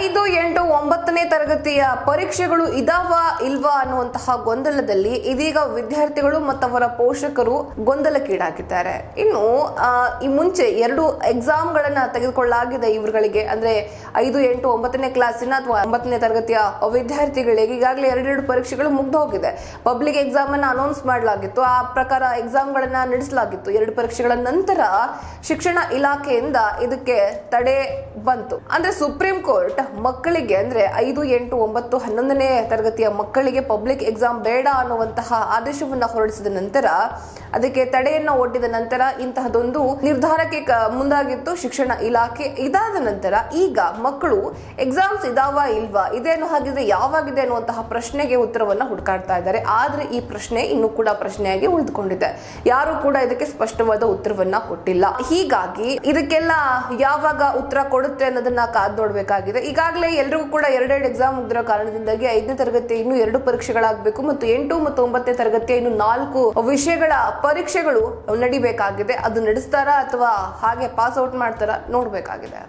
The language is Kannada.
ಐದು ಎಂಟು ಒಂಬತ್ತನೇ ತರಗತಿಯ ಪರೀಕ್ಷೆಗಳು ಇದಾವ ಇಲ್ವಾ ಅನ್ನುವಂತಹ ಗೊಂದಲದಲ್ಲಿ ಇದೀಗ ವಿದ್ಯಾರ್ಥಿಗಳು ಮತ್ತು ಅವರ ಪೋಷಕರು ಗೊಂದಲಕ್ಕೀಡಾಗಿದ್ದಾರೆ. ಇನ್ನು ಈ ಮುಂಚೆ ಎರಡು ಎಕ್ಸಾಮ್ಗಳನ್ನ ತೆಗೆದುಕೊಳ್ಳಲಾಗಿದೆ ಇವರುಗಳಿಗೆ. ಅಂದ್ರೆ ಐದು ಎಂಟು ಒಂಬತ್ತನೇ ಕ್ಲಾಸಿನ ಅಥವಾ ಒಂಬತ್ತನೇ ತರಗತಿಯ ವಿದ್ಯಾರ್ಥಿಗಳಿಗೆ ಈಗಾಗಲೇ ಎರಡೆರಡು ಪರೀಕ್ಷೆಗಳು ಮುಗ್ದು ಹೋಗಿದೆ. ಪಬ್ಲಿಕ್ ಎಕ್ಸಾಮ್ ಅನ್ನ ಅನೌನ್ಸ್ ಮಾಡಲಾಗಿತ್ತು. ಆ ಪ್ರಕಾರ ಎಕ್ಸಾಮ್ಗಳನ್ನ ನಡೆಸಲಾಗಿತ್ತು. ಎರಡು ಪರೀಕ್ಷೆಗಳ ನಂತರ ಶಿಕ್ಷಣ ಇಲಾಖೆಯಿಂದ ಇದಕ್ಕೆ ತಡೆ ಬಂತು. ಅಂದ್ರೆ ಸುಪ್ರೀಂ ಕೋರ್ಟ್ ಮಕ್ಕಳಿಗೆ ಅಂದ್ರೆ ಐದು, ಎಂಟು, ಒಂಬತ್ತು, ಹನ್ನೊಂದನೇ ತರಗತಿಯ ಮಕ್ಕಳಿಗೆ ಪಬ್ಲಿಕ್ ಎಕ್ಸಾಮ್ ಬೇಡ ಅನ್ನುವಂತಹ ಆದೇಶವನ್ನ ಹೊರಡಿಸಿದ ನಂತರ ಅದಕ್ಕೆ ತಡೆಯನ್ನು ಒಡ್ಡಿದ ನಂತರ ಇಂತಹದೊಂದು ನಿರ್ಧಾರಕ್ಕೆ ಮುಂದಾಗಿತ್ತು ಶಿಕ್ಷಣ ಇಲಾಖೆ. ಇದಾದ ನಂತರ ಈಗ ಮಕ್ಕಳು ಎಕ್ಸಾಮ್ಸ್ ಇದಾವ ಇಲ್ವಾ? ಇದೇನು ಹಾಗಿದ್ರೆ ಯಾವಾಗಿದೆ ಅನ್ನುವಂತಹ ಪ್ರಶ್ನೆಗೆ ಉತ್ತರವನ್ನು ಹುಡುಕಾಡ್ತಾ ಇದ್ದಾರೆ. ಆದ್ರೆ ಈ ಪ್ರಶ್ನೆ ಇನ್ನೂ ಕೂಡ ಪ್ರಶ್ನೆಯಾಗಿ ಉಳಿದುಕೊಂಡಿದೆ. ಯಾರು ಕೂಡ ಇದಕ್ಕೆ ಸ್ಪಷ್ಟವಾದ ಉತ್ತರವನ್ನ ಕೊಟ್ಟಿಲ್ಲ. ಹೀಗಾಗಿ ಇದಕ್ಕೆಲ್ಲ ಯಾವಾಗ ಉತ್ತರ ಕೊಡುತ್ತೆ ಅನ್ನೋದನ್ನ ಕಾದ್ ನೋಡ್ಬೇಕಾಗಿದೆ. ಈಗಾಗಲೇ ಎಲ್ರಿಗೂ ಕೂಡ ಎರಡೆರಡು ಎಕ್ಸಾಮ್ ಮುಗ್ದಿರೋ ಕಾರಣದಿಂದಾಗಿ ಐದನೇ ತರಗತಿ ಇನ್ನು ಎರಡು ಪರೀಕ್ಷೆಗಳಾಗಬೇಕು ಮತ್ತು ಎಂಟು ಮತ್ತು ಒಂಬತ್ತನೇ ತರಗತಿಯ ಇನ್ನು ನಾಲ್ಕು ವಿಷಯಗಳ ಪರೀಕ್ಷೆಗಳು ನಡಿಬೇಕಾಗಿದೆ. ಅದು ನಡೆಸ್ತಾರಾ ಅಥವಾ ಹಾಗೆ ಪಾಸ್ ಔಟ್ ಮಾಡ್ತಾರಾ ನೋಡ್ಬೇಕಾಗಿದೆ.